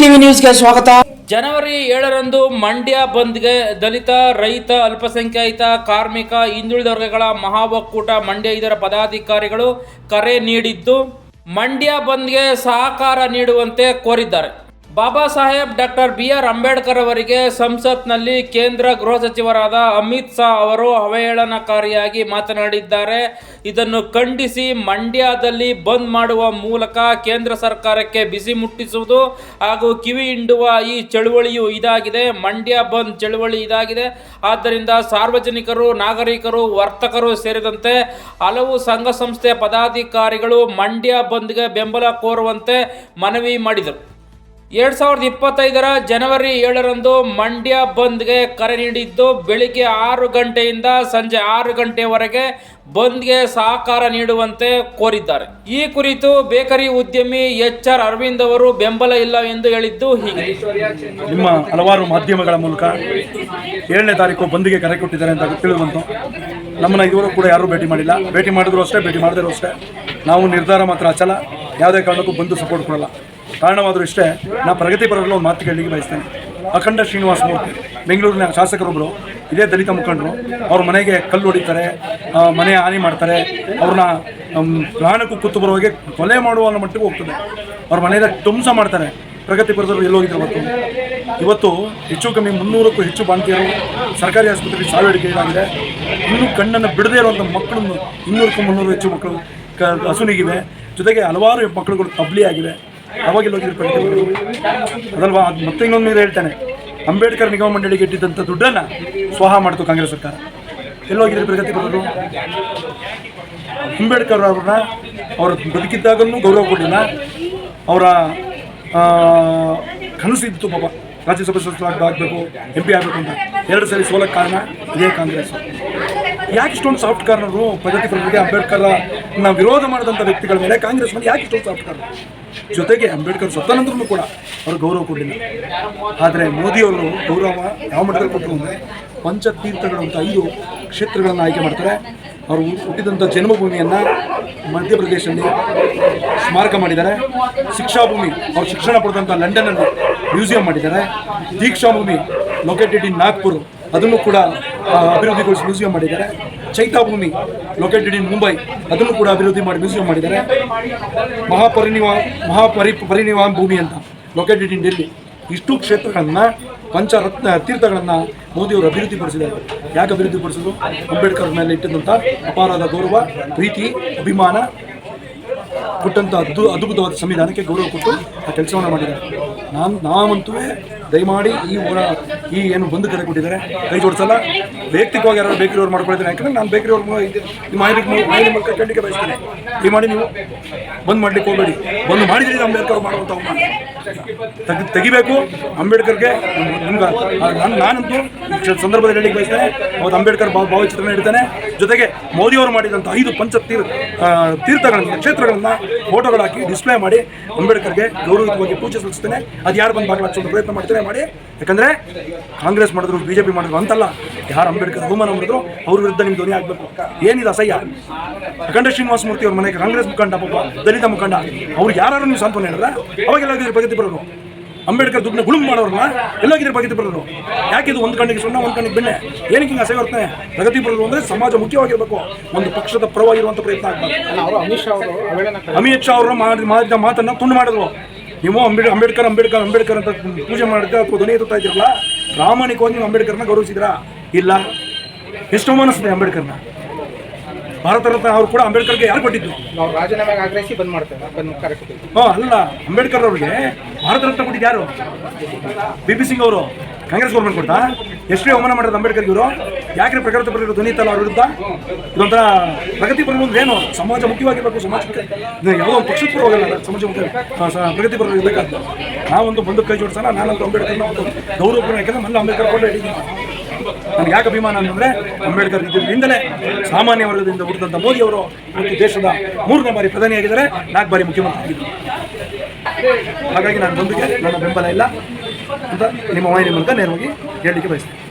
TV ನ್ಯೂಸ್ಗೆ ಸ್ವಾಗತ. ಜನವರಿ ಏಳರಂದು ಮಂಡ್ಯ ಬಂದ್ಗೆ ದಲಿತ, ರೈತ, ಅಲ್ಪಸಂಖ್ಯಾತ, ಕಾರ್ಮಿಕ, ಹಿಂದುಳಿದ ವರ್ಗಗಳ ಮಹಾ ಒಕ್ಕೂಟ ಮಂಡ್ಯ ಇದರ ಪದಾಧಿಕಾರಿಗಳು ಕರೆ ನೀಡಿದ್ದು, ಮಂಡ್ಯ ಬಂದ್ಗೆ ಸಹಕಾರ ನೀಡುವಂತೆ ಕೋರಿದ್ದಾರೆ. Baba Saheb doctor B R Ambedkar ಅವರಿಗೆ ಸಂಸತ್ನಲ್ಲಿ ಕೇಂದ್ರ ಗೃಹ ಸಚಿವರಾದ ಅಮಿತ್ ಶಾ ಅವರು ಅವಹೇಳನಕಾರಿಯಾಗಿ ಮಾತನಾಡಿದ್ದಾರೆ. ಇದನ್ನು ಖಂಡಿಸಿ ಮಂಡ್ಯದಲ್ಲಿ ಬಂದ್ ಮಾಡುವ ಮೂಲಕ ಕೇಂದ್ರ ಸರ್ಕಾರಕ್ಕೆ ಬಿಸಿ ಮುಟ್ಟಿಸುವುದು ಹಾಗೂ ಕಿವಿ ಹಿಂಡುವ ಈ ಚಳುವಳಿಯು ಇದಾಗಿದೆ. ಮಂಡ್ಯ ಬಂದ್ ಚಳುವಳಿ ಇದಾಗಿದೆ. ಆದ್ದರಿಂದ ಸಾರ್ವಜನಿಕರು, ನಾಗರಿಕರು, ವರ್ತಕರು ಸೇರಿದಂತೆ ಹಲವು ಸಂಘ ಸಂಸ್ಥೆಯ ಪದಾಧಿಕಾರಿಗಳು ಮಂಡ್ಯ ಬಂದ್ಗೆ ಬೆಂಬಲ ಕೋರುವಂತೆ ಮನವಿ ಮಾಡಿದರು. ಎರಡ್ ಸಾವಿರದ ಇಪ್ಪತ್ತೈದರ ಜನವರಿ ಏಳರಂದು ಮಂಡ್ಯ ಬಂದ್ಗೆ ಕರೆ ನೀಡಿದ್ದು, ಬೆಳಿಗ್ಗೆ ಆರು ಗಂಟೆಯಿಂದ ಸಂಜೆ ಆರು ಗಂಟೆವರೆಗೆ ಬಂದ್ಗೆ ಸಹಕಾರ ನೀಡುವಂತೆ ಕೋರಿದ್ದಾರೆ. ಈ ಕುರಿತು ಬೇಕರಿ ಉದ್ಯಮಿ ಎಚ್ ಆರ್ ಅರವಿಂದ್ ಅವರು ಬೆಂಬಲ ಇಲ್ಲ ಎಂದು ಹೇಳಿದ್ದು ಹೀಗೆ. ನಿಮ್ಮ ಹಲವಾರು ಮಾಧ್ಯಮಗಳ ಮೂಲಕ ಏಳನೇ ತಾರೀಕು ಬಂದ್ಗೆ ಕರೆ ಕೊಟ್ಟಿದ್ದಾರೆ ಅಂತ ತಿಳಿದು ನಮ್ಮನ್ನ ಇದುವರೆಗೂ ಕೂಡ ಯಾರೂ ಭೇಟಿ ಮಾಡಿಲ್ಲ. ಭೇಟಿ ಮಾಡಿದ್ರು ಅಷ್ಟೇ, ಭೇಟಿ ಮಾಡಿದ್ರು ಅಷ್ಟೇ ನಾವು ನಿರ್ಧಾರ ಮಾತ್ರ ಅಚಲ ಯಾವುದೇ ಕಾರಣಕ್ಕೂ ಬಂದು ಸಪೋರ್ಟ್ ಕೊಡಲ್ಲ. ಕಾರಣವಾದರೂ ಇಷ್ಟೇ, ನಾ ಪ್ರಗತಿಪರರಲ್ಲಿ ಒಂದು ಮಾತು ಕೇಳಲಿಕ್ಕೆ ಬಯಸ್ತೇನೆ. ಅಖಂಡ ಶ್ರೀನಿವಾಸ ಮೂರ್ತಿ, ಬೆಂಗಳೂರಿನ ಶಾಸಕರೊಬ್ಬರು ಇದೇ ದಲಿತ ಮುಖಂಡರು, ಅವ್ರ ಮನೆಗೆ ಕಲ್ಲು ಹೊಡಿತಾರೆ ಮನೆ ಹಾನಿ ಮಾಡ್ತಾರೆ, ಅವ್ರನ್ನ ಪ್ರಾಣಕ್ಕೂ ಕುತ್ತು ಬರುವಾಗೆ ಕೊಲೆ ಮಾಡುವ ಅನ್ನೋ ಮಟ್ಟಿಗೆ ಹೋಗ್ತದೆ. ಅವ್ರ ಮನೆಯಲ್ಲಿ ಧ್ವಂಸ ಮಾಡ್ತಾರೆ. ಪ್ರಗತಿಪರದವರು ಎಲ್ಲೋಗಿದ್ರು ಇವತ್ತು? ಇವತ್ತು ಹೆಚ್ಚು ಕಮ್ಮಿ ಮುನ್ನೂರಕ್ಕೂ ಹೆಚ್ಚು ಬಾಣತಿಯರು ಸರ್ಕಾರಿ ಆಸ್ಪತ್ರೆಗೆ ಸಾವಿಗೀಡಾಗಿದೆ ಇನ್ನೂ ಕಣ್ಣನ್ನು ಬಿಡದೇ ಇರುವಂಥ ಮಕ್ಕಳನ್ನು ಇನ್ನೂರಕ್ಕೂ ಮುನ್ನೂರು ಹೆಚ್ಚು ಮಕ್ಕಳು ಕ ಹಸುನಿಗಿವೆ ಜೊತೆಗೆ ಹಲವಾರು ಮಕ್ಕಳುಗಳು ತಬ್ಲಿ ಆಗಿವೆ ಅವಾಗೆಲ್ಲ ಹೋಗಿದ್ರು ಅದಲ್ವಾ? ಅದು ಮತ್ತೆ ಇನ್ನೊಂದು ಮೇಲೆ ಹೇಳ್ತಾನೆ. ಅಂಬೇಡ್ಕರ್ ನಿಗಮ ಮಂಡಳಿಗೆ ಇಟ್ಟಿದ್ದಂಥ ದುಡ್ಡನ್ನು ಸ್ವಾಹ ಮಾಡಿತು ಕಾಂಗ್ರೆಸ್ ಸರ್ಕಾರ. ಎಲ್ಲೋಗಿದ್ರು ಬರೋದು ಅಂಬೇಡ್ಕರ್ ಅವ್ರನ್ನ, ಅವರು ಬದುಕಿದ್ದಾಗಲೂ ಗೌರವ ಕೊಡಲಿಲ್ಲ. ಅವರ ಕನಸು ಇತ್ತು ಪಾಪ ರಾಜ್ಯಸಭೆ ಸದಸ್ಯರಾಗ ಆಗಬೇಕು ಎಂ ಪಿ ಆಗಬೇಕು ಅಂತ. ಎರಡು ಸಾರಿ ಸೋಲಕ್ಕೆ ಕಾರಣ ಇದೇ ಕಾಂಗ್ರೆಸ್. ಯಾಕೆ ಇಷ್ಟೊಂದು ಸಾಫ್ಟ್ ಕಾರ್ನರು ಅಂಬೇಡ್ಕರ್ ನಾವು ವಿರೋಧ ಮಾಡಿದಂಥ ವ್ಯಕ್ತಿಗಳ ಮೇಲೆ ಕಾಂಗ್ರೆಸ್ ಮೇಲೆ ಯಾಕೆ ಇಷ್ಟೊಂದು ಸಾಫ್ಟ್ ಕಾರ್ನರ್ ಜೊತೆಗೆ ಅಂಬೇಡ್ಕರ್ ಸತ್ತ ಕೂಡ ಅವರು ಗೌರವ ಕೊಡಲಿಲ್ಲ. ಆದರೆ ಮೋದಿಯವರು ಗೌರವ ಯಾವ ಮಟ್ಟದಲ್ಲಿ ಕೊಟ್ಟರು ಅಂದರೆ ಪಂಚತೀರ್ಥಗಳು ಅಂತ ಐದು ಕ್ಷೇತ್ರಗಳನ್ನು ಆಯ್ಕೆ ಮಾಡ್ತಾರೆ. ಅವರು ಹುಟ್ಟಿದಂಥ ಜನ್ಮಭೂಮಿಯನ್ನು ಮಧ್ಯಪ್ರದೇಶದಲ್ಲಿ ಸ್ಮಾರಕ ಮಾಡಿದ್ದಾರೆ. ಶಿಕ್ಷಾಭೂಮಿ, ಅವರು ಶಿಕ್ಷಣ ಪಡೆದಂಥ ಲಂಡನ್ನಲ್ಲಿ ಮ್ಯೂಸಿಯಂ ಮಾಡಿದ್ದಾರೆ. ದೀಕ್ಷಾಭೂಮಿ ಲೊಕೇಟೆಡ್ ಇನ್ ನಾಗ್ಪುರ್ ಅದನ್ನು ಕೂಡ ಅಭಿವೃದ್ಧಿಗೊಳಿಸಿ ಮ್ಯೂಸಿಯಂ ಮಾಡಿದ್ದಾರೆ. ಚೈತಾಭೂಮಿ ಲೊಕೇಟೆಡ್ ಇನ್ ಮುಂಬೈ ಅದನ್ನು ಕೂಡ ಅಭಿವೃದ್ಧಿ ಮಾಡಿ ಮ್ಯೂಸಿಯಂ ಮಾಡಿದ್ದಾರೆ. ಮಹಾಪರಿನಿವಾ, ಮಹಾಪರಿ ಪರಿನಿವಾನ್ ಭೂಮಿ ಅಂತ ಲೊಕೇಟೆಡ್ ಇನ್ ಡೆಲ್ಲಿ ಇಷ್ಟು ಕ್ಷೇತ್ರಗಳನ್ನು, ಪಂಚರತ್ನ ತೀರ್ಥಗಳನ್ನು ಮೋದಿಯವರು ಅಭಿವೃದ್ಧಿಪಡಿಸಿದ್ದಾರೆ ಯಾಕೆ ಅಭಿವೃದ್ಧಿಪಡಿಸಿದ್ರು ಅಂಬೇಡ್ಕರ್ ಮೇಲೆ ಇಟ್ಟಿದ್ದಂಥ ಅಪಾರದ ಗೌರವ, ಪ್ರೀತಿ, ಅಭಿಮಾನ ಕೊಟ್ಟಂಥ ಅದ್ಭು ಅದ್ಭುತವಾದ ಸಂವಿಧಾನಕ್ಕೆ ಗೌರವ ಕೊಟ್ಟು ಆ ಕೆಲಸವನ್ನು ಮಾಡಿದ್ದಾರೆ. ನಾನು ನಾವಂತೂ ದಯಮಾಡಿ ಈ ಈ ಏನು ಬಂದು ಕರೆ ಕೊಟ್ಟಿದ್ದಾರೆ, ಕೈ ಜೋಡಿಸಲ್ಲ. ವೈಯಕ್ತಿಕವಾಗಿ ಯಾರು ಬೇಕರಿಯವ್ರು ಮಾಡ್ಕೊಳ್ತಾರೆ. ಯಾಕಂದ್ರೆ ನಾನು ಬೇಕರಿಯವ್ರ ನಿಮ್ಮ ಮಾಹಿತಿ ಮೂಲಕ ಖಂಡಿತ ಬಯಸ್ತೇನೆ. ಮಾಡಿ ನೀವು ಬಂದ್ ಮಾಡ್ಲಿಕ್ಕೆ ಹೋಗಬೇಡಿ. ಬಂದು ಮಾಡಿದ್ರೆ ಅಂಬೇಡ್ಕರ್ ಅವಮಾನ. ತೆಗಿ, ತೆಗಿಬೇಕು. ಅಂಬೇಡ್ಕರ್ಗೆ ನಾನು, ನಾನಂತೂ ಈ ಸಂದರ್ಭದಲ್ಲಿ ಹೇಳಿ ಬಯಸ್ತೇನೆ, ಅವತ್ತು ಅಂಬೇಡ್ಕರ್ ಭಾವ ಭಾವಚಿತ್ರ ನೀಡ್ತಾನೆ ಜೊತೆಗೆ ಮೋದಿಯವರು ಮಾಡಿದಂಥ ಐದು ಪಂಚ ತೀರ್ ತೀರ್ಥಗಳನ್ನು, ಕ್ಷೇತ್ರಗಳನ್ನು ಫೋಟೋಗಳು ಹಾಕಿ ಡಿಸ್ಪ್ಲೇ ಮಾಡಿ ಅಂಬೇಡ್ಕರ್ಗೆ ಗೌರವಯುತವಾಗಿ ಪೂಜೆ ಸಲ್ಲಿಸ್ತೇನೆ. ಅದು ಯಾರು ಬಂದು ಭಾಗವಹಿಸೋದು ಪ್ರಯತ್ನ ಮಾಡ್ತೇನೆ ಮಾಡಿ. ಯಾಕಂದರೆ ಕಾಂಗ್ರೆಸ್ ಮಾಡಿದ್ರು ಬಿ ಜೆ ಪಿ ಮಾಡಿದ್ರು ಅಂತಲ್ಲ ಯಾರು ಅಂಬೇಡ್ಕರ್ ಬಹುಮಾನ ಮಾಡಿದ್ರು ಅವ್ರ ವಿರುದ್ಧ ನಿಮ್ಮ ಧ್ವನಿ ಆಗಬೇಕು ಏನಿದೆ ಅಸಹ್ಯ? ಅಖಂಡ ಶ್ರೀನಿವಾಸ ಮೂರ್ತಿ ಅವ್ರ ಮನೆಗೆ ಕಾಂಗ್ರೆಸ್ ಮುಖಂಡ ಪಾಪ ದಲಿತ ಮುಖಂಡ ಅವ್ರು ಯಾರು ನೀವು ಸಾಂತ್ವನ ಹೇಳಿದ್ರೆ ಅವಾಗೆಲ್ಲ ಇದ್ರ ಪ್ರಗತಿ ಬರೋರು. ಅಂಬೇಡ್ಕರ್ ದುಡ್ಡನ್ನ ಗುಳುಮ್ ಮಾಡೋರನ್ನ ಬಗೆತಿ ಪ್ರಗತಿಪರರು ಯಾಕೆ ಇದು ಒಂದು ಕಣ್ಣಿಗೆ ಸುಣ್ಣ ಒಂದು ಕಣ್ಣಿಗೆ ಬೆಣ್ಣೆ? ಏನಕ್ಕೆ ಹಿಂಗೆ ಅಸಹ್ಯ ಪ್ರಗತಿ ಬರೋರು ಅಂದರೆ ಸಮಾಜ ಮುಖ್ಯವಾಗಿರಬೇಕು. ಒಂದು ಪಕ್ಷದ ಪರವಾಗಿರುವಂಥ ಪ್ರಯತ್ನ ಆಗಬಾರ್ದು. ಅವರು ಅಮಿತ್ ಶಾ ಅವರು ಅಮಿತ್ ಶಾ ಅವರು ಮಾಡಿದ ಮಾತನ್ನ ತುಂಡು ಮಾಡಿದ್ರು. ನೀವು ಅಂಬೇಡ್ ಅಂಬೇಡ್ಕರ್ ಅಂಬೇಡ್ಕರ್ ಅಂಬೇಡ್ಕರ್ ಅಂತ ಪೂಜೆ ಮಾಡಿದ್ರೆ ಅಥವಾ ಧ್ವನಿ ಎತ್ತುತ್ತಾ ಇದ್ರಲ್ಲ ಪ್ರಾಮಾಣಿಕವಾಗಿ ನೀವು ಅಂಬೇಡ್ಕರ್ನ ಗೌರವಿಸಿದ್ರಾ? ಇಲ್ಲ. ಎಷ್ಟು ಅವಮಾನಿಸಿದೆ ಅಂಬೇಡ್ಕರ್ನ. ಭಾರತ ರತ್ನ ಅವರು ಕೂಡ ಅಂಬೇಡ್ಕರ್ಗೆ ಯಾರು ಕೊಟ್ಟಿದ್ದು ನಾವು ರಾಜೀನಾಮೆಗೆ ಆಗ್ರಹಿಸಿ ಬಂದ್ ಮಾಡ್ತೇವೆ ಬಂದ್ ಕರೆ ಹಾ ಅಲ್ಲ ಅಂಬೇಡ್ಕರ್ ಅವ್ರಿಗೆ ಭಾರತ ರತ್ನ ಕೊಟ್ಟಿದ್ದು ಯಾರು? ಬಿ ಪಿ ಸಿಂಗ್ ಅವರು. ಕಾಂಗ್ರೆಸ್ ಗೌರ್ಮೆಂಟ್ ಕೊಡ್ತಾ ಎಷ್ಟು ಅವಮಾನ ಮಾಡಿದ್ರು ಅಂಬೇಡ್ಕರ್ ಇವರು? ಯಾಕೆ ಪ್ರಕೃತಿ ಪರ ಧ್ವನಿ ಇತ್ತಲ್ಲ ಅವ್ರ ವಿರುದ್ಧ? ಇದೊಂಥರ ಪ್ರಗತಿ ಪರ ಅಂದ್ರೆ ಏನು? ಸಮಾಜ ಮುಖ್ಯವಾಗಿರ್ಬೇಕು ಸಮಾಜಕ್ಕೆ ಯಾವುದೋ ಪರ ಹೋಗಲ್ಲ ಸಮಾಜ ಮುಖ್ಯ ಪ್ರಗತಿ ಪರ ಇರಬೇಕಾದ್ರೆ ನಾವೊಂದು ಬಂದು ಕೈ ಜೋಡಿಸೋಣ, ನಾನಂತೂ ಅಂಬೇಡ್ಕರ್ನ ಒಂದು ಗೌರವ ಯಾಕಂದ್ರೆ ಅಂಬೇಡ್ಕರ್ ಕೊಂಡು ಹೇಳಿದ್ದೀನಿ ನನಗೆ ಯಾಕೆ ಅಭಿಮಾನ ಅಂತಂದ್ರೆ, ಅಂಬೇಡ್ಕರ್ ಇದರಿಂದಲೇ ಸಾಮಾನ್ಯ ವರ್ಗದಿಂದ ಹುಟ್ಟಿದಂಥ ಮೋದಿ ಅವರು ಇವತ್ತು ದೇಶದ ಮೂರನೇ ಬಾರಿ ಪ್ರಧಾನಿಯಾಗಿದ್ದಾರೆ ನಾಲ್ಕು ಬಾರಿ ಮುಖ್ಯಮಂತ್ರಿ ಆಗಿದ್ದರು. ಹಾಗಾಗಿ ನಾನು ಬಂದಿಗೆ ನನ್ನ ಬೆಂಬಲ ಇಲ್ಲ. ಅಂತ ನಿಮ್ಮ ವಾಹಿನಿ ಮೂಲಕ ನೇರವಾಗಿ ಹೇಳಲಿಕ್ಕೆ ಬಯಸ್ತೇನೆ